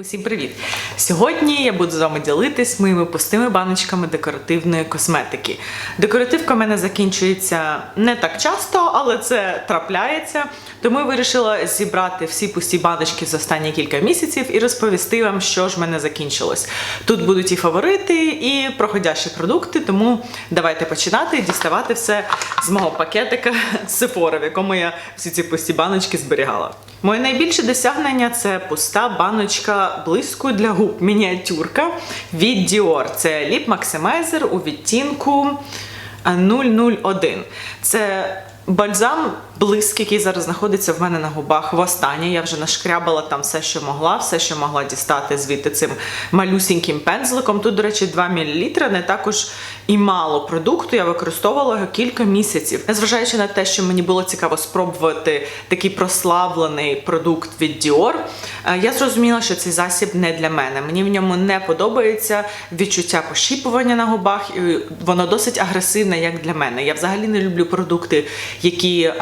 Усім привіт! Сьогодні я буду з вами ділитись моїми пустими баночками декоративної косметики. Декоративка в мене закінчується не так часто, але це трапляється. Тому я вирішила зібрати всі пусті баночки з останні кілька місяців і розповісти вам, що ж в мене закінчилось. Тут будуть і фаворити, і проходящі продукти, тому давайте починати діставати все з мого пакетика Sephora, в якому я всі ці пусті баночки зберігала. Моє найбільше досягнення це пуста баночка блиску для губ мініатюрка від Dior. Це Lip Maximizer у відтінку е, 001. Це бальзам блиск, який зараз знаходиться в мене на губах востаннє. Я вже нашкрябала там все, що могла, все, що могла дістати звідти цим малюсіньким пензликом. Тут, до речі, 2 мл, не також і мало продукту. Я використовувала його кілька місяців. Незважаючи на те, що мені було цікаво спробувати такий прославлений продукт від Dior, е, я зрозуміла, що цей засіб не для мене. Мені в ньому не подобається відчуття пощіпування на губах, і воно досить агресивне, як для мене. Я взагалі не люблю продукти, які е,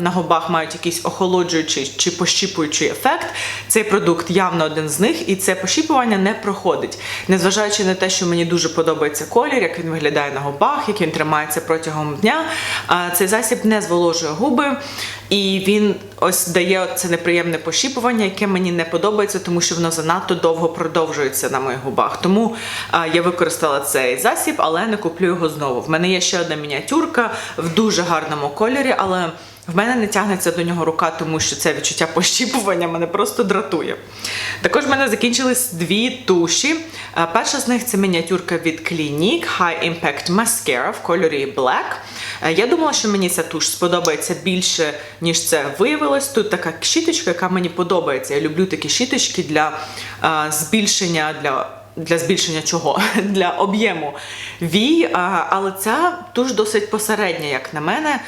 на губах мають якийсь охолоджуючий чи пощіпуючий ефект. Цей продукт явно один з них, і це пощіпування не проходить. Незважаючи на те, що мені дуже подобається колір, як він виглядає на губах, як він тримається протягом дня. е, Цей засіб не зволожує губи, і він ось дає це неприємне пощіпування, яке мені не подобається, тому що воно занадто довго продовжується на моїх губах. Тому а, я використала цей засіб, але не куплю його знову. В мене є ще одна мініатюрка в дуже гарному кольорі, але в мене не тягнеться до нього рука, тому що це відчуття пощіпування мене просто дратує. Також в мене закінчились дві туші. Е, Перша з них це мініатюрка від Clinique High Impact Mascara в кольорі Black. Е, Я думала, що мені ця туш сподобається більше, ніж це виявилось. Тут така щіточка, яка мені подобається. Я люблю такі щіточки для е, збільшення для. Для збільшення чого? Для об'єму вій, але ця туш досить посередня, як на мене.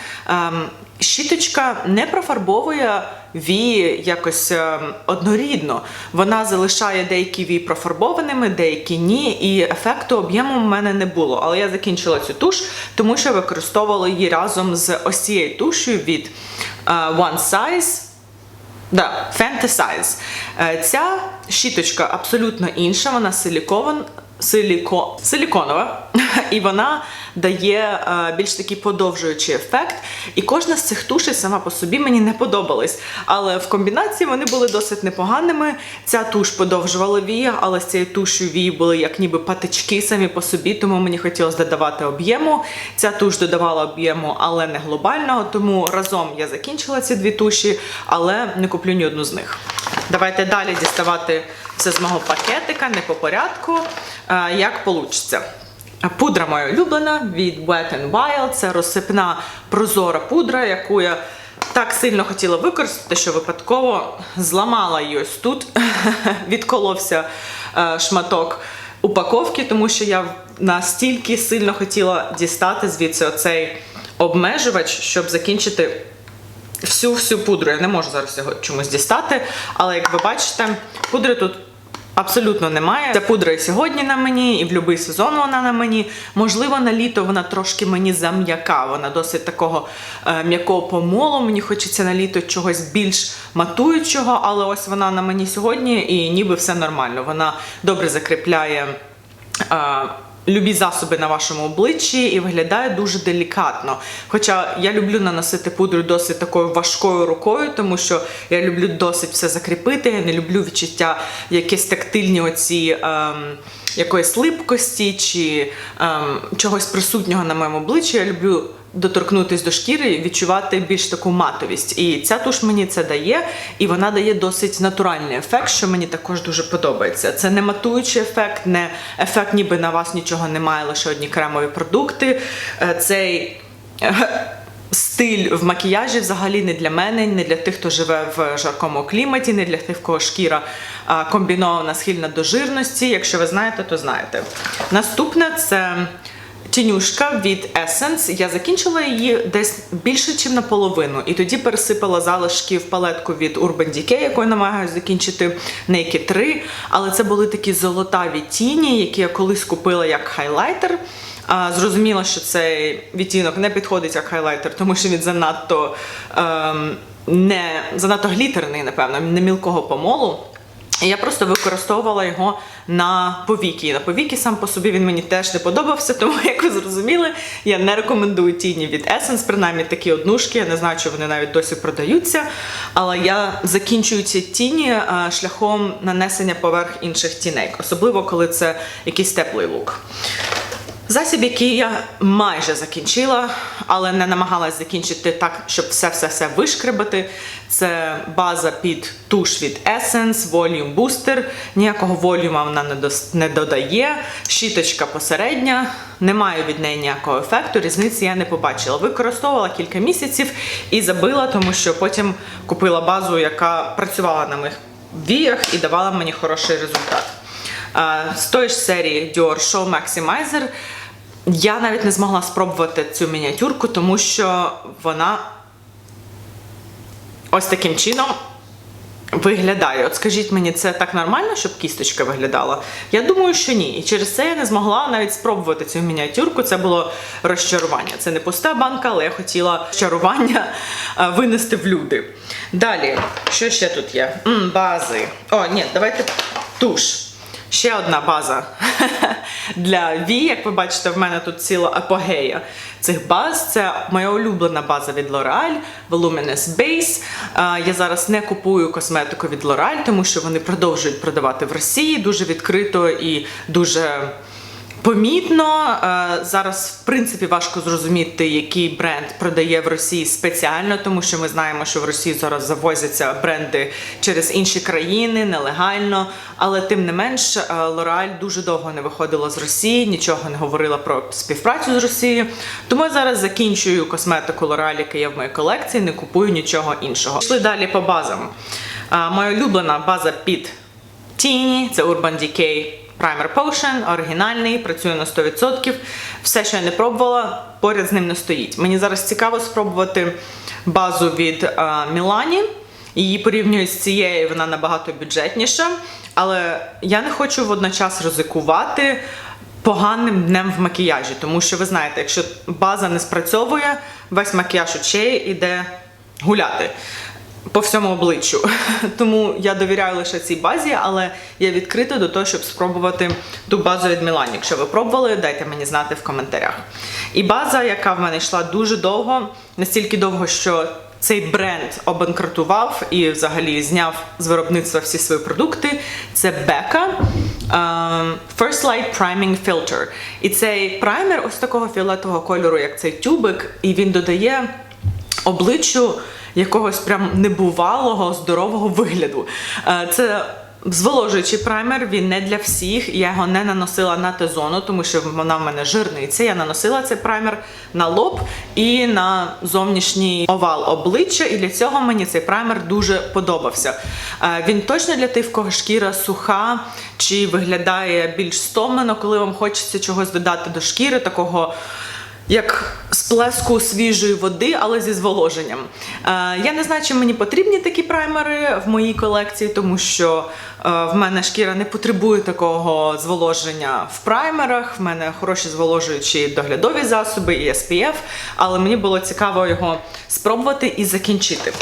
Щіточка не профарбовує вії якось ем, однорідно. Вона залишає деякі вії профарбованими, деякі ні. І ефекту об'єму в мене не було. Але я закінчила цю туш, тому що використовувала її разом з ось цією тушою від е, One Size. Да, Fantasize. Е, Ця щіточка абсолютно інша, вона силікован, силіко, силіконова, і вона дає е, більш такий подовжуючий ефект. І кожна з цих тушей сама по собі мені не подобалась. Але в комбінації вони були досить непоганими. Ця туш подовжувала вії, але з цією тушою вії були як ніби патички самі по собі, тому мені хотілося додавати об'єму. Ця туш додавала об'єму, але не глобального. Тому разом я закінчила ці дві туші, але не куплю ні одну з них. Давайте далі діставати все з мого пакетика, не по порядку, е, як получиться. Пудра моя улюблена від Wet n Wild. Це розсипна прозора пудра, яку я так сильно хотіла використати, що випадково зламала її ось тут. Відколовся е, шматок упаковки, тому що я настільки сильно хотіла дістати звідси оцей обмежувач, щоб закінчити всю всю пудру. Я не можу зараз його чомусь дістати, але як ви бачите, пудри тут. Абсолютно немає. Ця пудра і сьогодні на мені, і в будь-який сезон вона на мені. Можливо, на літо вона трошки мені зам'яка. Вона досить такого е, м'якого помолу. Мені хочеться на літо чогось більш матуючого, але ось вона на мені сьогодні, і ніби все нормально. Вона добре закріпляє. Е, Любі засоби на вашому обличчі і виглядає дуже делікатно. Хоча я люблю наносити пудру досить такою важкою рукою, тому що я люблю досить все закріпити. Я не люблю відчуття якісь тактильні оці ем, якоїсь липкості чи ем, чогось присутнього на моєму обличчі. Я люблю доторкнутись до шкіри відчувати більш таку матовість. І ця туш мені це дає, і вона дає досить натуральний ефект, що мені також дуже подобається. Це не матуючий ефект, не ефект, ніби на вас нічого немає, лише одні кремові продукти. Е, Цей е, стиль в макіяжі взагалі не для мене, не для тих, хто живе в жаркому кліматі, не для тих, в кого шкіра комбінована схильна до жирності. Якщо ви знаєте, то знаєте. Наступне це. Тінюшка від Essence. Я закінчила її десь більше, ніж наполовину. І тоді пересипала залишки в палетку від Urban Decay, яку я намагаюся закінчити Naked 3. Але це були такі золотаві тіні, які я колись купила як хайлайтер. А, Зрозуміла, що цей відтінок не підходить як хайлайтер, тому що він занадто ем, не занадто глітерний, напевно, не мілкого помолу. Я просто використовувала його на повіки. На повіки сам по собі він мені теж не подобався, тому, як ви зрозуміли, я не рекомендую тіні від Essence, принаймні такі однушки. Я не знаю, чи вони навіть досі продаються. Але я закінчую ці тіні е, шляхом нанесення поверх інших тіней, особливо коли це якийсь теплий лук. Засіб, який я майже закінчила, але не намагалась закінчити так, щоб все-все-все вишкребати. Це база під туш від Essence, Volume Booster. Ніякого волюма вона не, додає. Щіточка посередня, немає від неї ніякого ефекту. Різниці я не побачила. Використовувала кілька місяців і забила, тому що потім купила базу, яка працювала на моїх віях і давала мені хороший результат. З тої ж серії Dior Show Maximizer я навіть не змогла спробувати цю мініатюрку, тому що вона ось таким чином виглядає. От скажіть мені, це так нормально, щоб кісточка виглядала? Я думаю, що ні. І через це я не змогла навіть спробувати цю мініатюрку. Це було розчарування. Це не пуста банка, але я хотіла розчарування винести в люди. Далі, що ще тут є? М, бази. О, ні, давайте туш. Ще одна база для Ві. Як ви бачите, в мене тут ціла апогея цих баз. Це моя улюблена база від L'Oreal, Voluminous Base. Я зараз не купую косметику від L'Oreal, тому що вони продовжують продавати в Росії дуже відкрито і дуже. Помітно Е, зараз, в принципі, важко зрозуміти, який бренд продає в Росії спеціально, тому що ми знаємо, що в Росії зараз завозяться бренди через інші країни нелегально. Але тим не менш, е, L'Oreal дуже довго не виходила з Росії, нічого не говорила про співпрацю з Росією. Тому я зараз закінчую косметику L'Oreal, яка є в моїй колекції, не купую нічого іншого. Пішли далі по базам. Е, Моя улюблена база під Тіні, це Urban Decay Primer Potion, оригінальний, працює на 100%. Все, що я не пробувала, поряд з ним не стоїть. Мені зараз цікаво спробувати базу від е, Мілані. Її порівнюють з цією, вона набагато бюджетніша. Але я не хочу водночас ризикувати поганим днем в макіяжі, тому що ви знаєте, якщо база не спрацьовує, весь макіяж очей іде гуляти по всьому обличчю. Тому я довіряю лише цій базі, але я відкрита до того, щоб спробувати ту базу від Мілані. Якщо ви пробували, дайте мені знати в коментарях. І база, яка в мене йшла дуже довго, настільки довго, що цей бренд обанкрутував і взагалі зняв з виробництва всі свої продукти. Це Becca ем, First Light Priming Filter. І цей праймер ось такого фіолетового кольору, як цей тюбик, і він додає обличчю якогось прям небувалого здорового вигляду. Е, Це зволожуючий праймер, він не для всіх. Я його не наносила на Т-зону, тому що вона в мене жирниця. Я наносила цей праймер на лоб і на зовнішній овал обличчя. І для цього мені цей праймер дуже подобався. Е, Він точно для тих, в кого шкіра суха чи виглядає більш стомлено, коли вам хочеться чогось додати до шкіри, такого як сплеску свіжої води, але зі зволоженням. Е, я не знаю, чи мені потрібні такі праймери в моїй колекції, тому що е, в мене шкіра не потребує такого зволоження в праймерах. В мене хороші зволожуючі доглядові засоби і SPF, але мені було цікаво його спробувати і закінчити.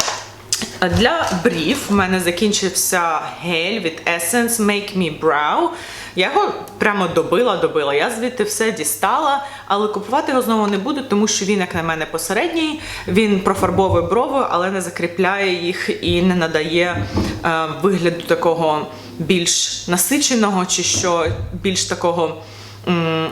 Для брів в мене закінчився гель від Essence Make Me Brow. Я його прямо добила, добила. Я звідти все дістала, але купувати його знову не буду, тому що він, як на мене, посередній. Він профарбовує брови, але не закріпляє їх і не надає е, вигляду такого більш насиченого, чи що більш такого. м,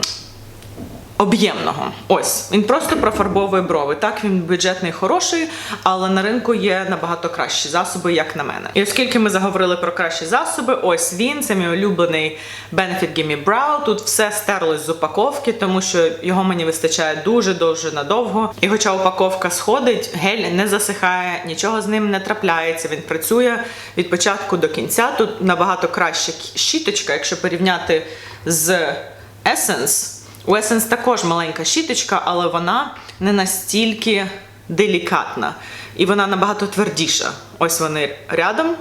Об'ємного. Ось, він просто профарбовує брови. Так, він бюджетний хороший, але на ринку є набагато кращі засоби, як на мене. І оскільки ми заговорили про кращі засоби, ось він, це мій улюблений Benefit Gimme Brow. Тут все стерлось з упаковки, тому що його мені вистачає дуже-дуже надовго. І хоча упаковка сходить, гель не засихає, нічого з ним не трапляється. Він працює від початку до кінця. Тут набагато краща щіточка, якщо порівняти з Essence. У Essence також маленька щіточка, але вона не настільки делікатна. І вона набагато твердіша. Ось вони рядом.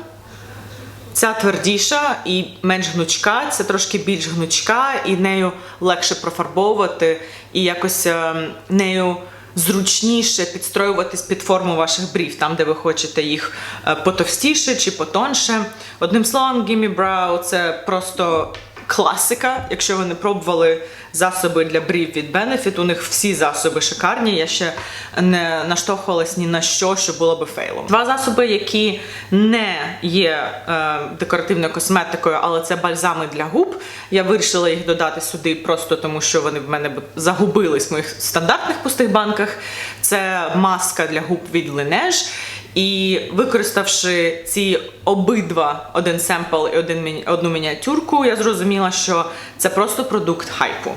Ця твердіша і менш гнучка, це трошки більш гнучка, і нею легше профарбовувати, і якось е, нею зручніше підстроюватись під форму ваших брів, там, де ви хочете їх е, потовстіше чи потонше. Одним словом, Gimme Brow це просто класика. Якщо ви не пробували засоби для брів від Benefit, у них всі засоби шикарні. Я ще не наштовхувалась ні на що, що було би фейлом. Два засоби, які не є е, декоративною косметикою, але це бальзами для губ. Я вирішила їх додати сюди просто тому, що вони в мене загубились в моїх стандартних пустих банках. Це маска для губ від Laneige. І використавши ці обидва один семпл і один одну мініатюрку, я зрозуміла, що це просто продукт хайпу.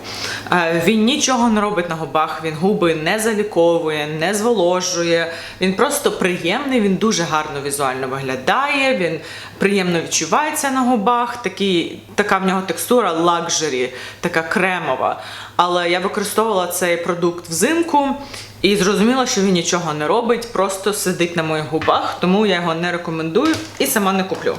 Е, Він нічого не робить на губах, він губи не заліковує, не зволожує. Він просто приємний, він дуже гарно візуально виглядає, він приємно відчувається на губах. Такий, така в нього текстура лакжері, така кремова. Але я використовувала цей продукт взимку. І зрозуміла, що він нічого не робить, просто сидить на моїх губах, тому я його не рекомендую і сама не куплю.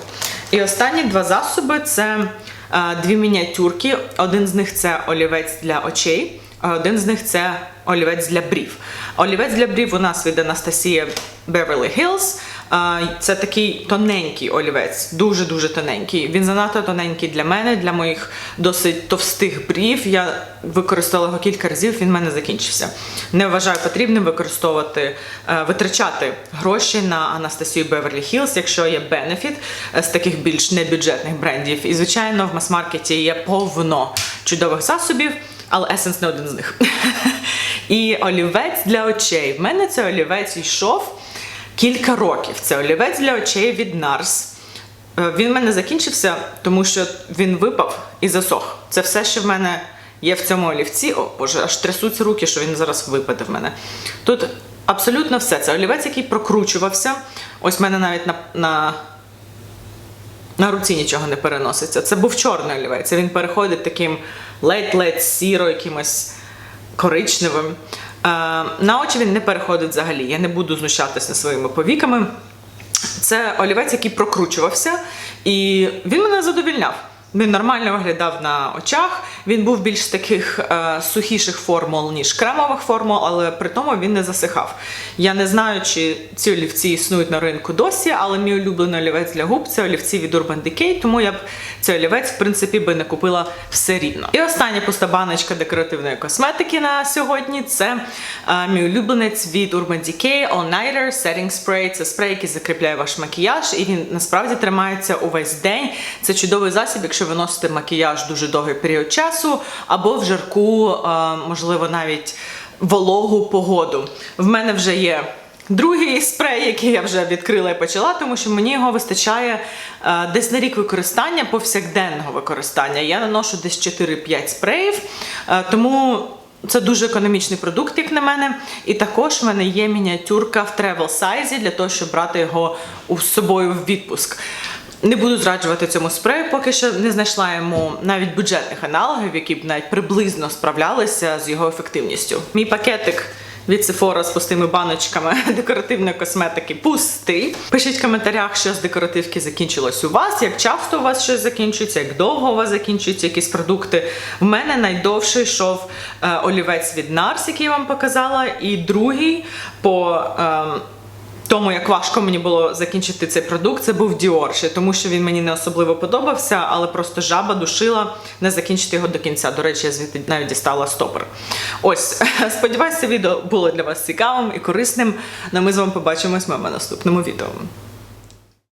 І останні два засоби це е, дві мініатюрки. Один з них це олівець для очей, а один з них це олівець для брів. Олівець для брів у нас від Анастасії Beverly Hills. Е, Це такий тоненький олівець, дуже-дуже тоненький. Він занадто тоненький для мене, для моїх досить товстих брів. Я використала його кілька разів, він в мене закінчився. Не вважаю потрібним використовувати, е, витрачати гроші на Анастасію Beverly Hills, якщо є бенефіт з таких більш небюджетних брендів. І, звичайно, в мас-маркеті є повно чудових засобів, але Essence не один з них. І олівець для очей. В мене цей олівець йшов кілька років. Це олівець для очей від NARS. Е, Він в мене закінчився, тому що він випав і засох. Це все, що в мене є в цьому олівці. О, Боже, аж трясуться руки, що він зараз випаде в мене. Тут абсолютно все. Це олівець, який прокручувався. Ось в мене навіть на, на, на руці нічого не переноситься. Це був чорний олівець. Він переходить таким ледь-ледь сіро, якимось коричневим. Е, на очі він не переходить взагалі. Я не буду знущатися своїми повіками. Це олівець, який прокручувався, і він мене задовільняв. Він нормально виглядав на очах. Він був більш таких е, сухіших формул, ніж кремових формул, але при тому він не засихав. Я не знаю, чи ці олівці існують на ринку досі, але мій улюблений олівець для губ це олівці від Urban Decay, тому я б цей олівець, в принципі, би не купила все рівно. І остання пуста баночка декоративної косметики на сьогодні це е, мій улюбленець від Urban Decay All Nighter Setting Spray. Це спрей, який закріпляє ваш макіяж, і він насправді тримається увесь день. Це чудовий засіб, якщо ви носите макіяж дуже довгий період часу, або в жарку, е, можливо, навіть вологу погоду. В мене вже є. Другий спрей, який я вже відкрила і почала, тому що мені його вистачає е, десь на рік використання, повсякденного використання. Я наношу десь 4-5 спреїв, е, тому це дуже економічний продукт, як на мене. І також в мене є мініатюрка в travel сайзі для того, щоб брати його з собою в відпуск. Не буду зраджувати цьому спрею, поки що не знайшла йому навіть бюджетних аналогів, які б навіть приблизно справлялися з його ефективністю. Мій пакетик від Sephora з пустими баночками декоративної косметики пустий. Пишіть в коментарях, що з декоративки закінчилось у вас, як часто у вас щось закінчується, як довго у вас закінчуються якісь продукти. В мене найдовший йшов е, олівець від NARS, який я вам показала, і другий по. ем, тому як важко мені було закінчити цей продукт, це був Dior, тому що він мені не особливо подобався, але просто жаба душила не закінчити його до кінця. До речі, я звідти навіть дістала стопор. Ось, сподіваюся, відео було для вас цікавим і корисним. Ну, ми з вами побачимось в моєму наступному відео.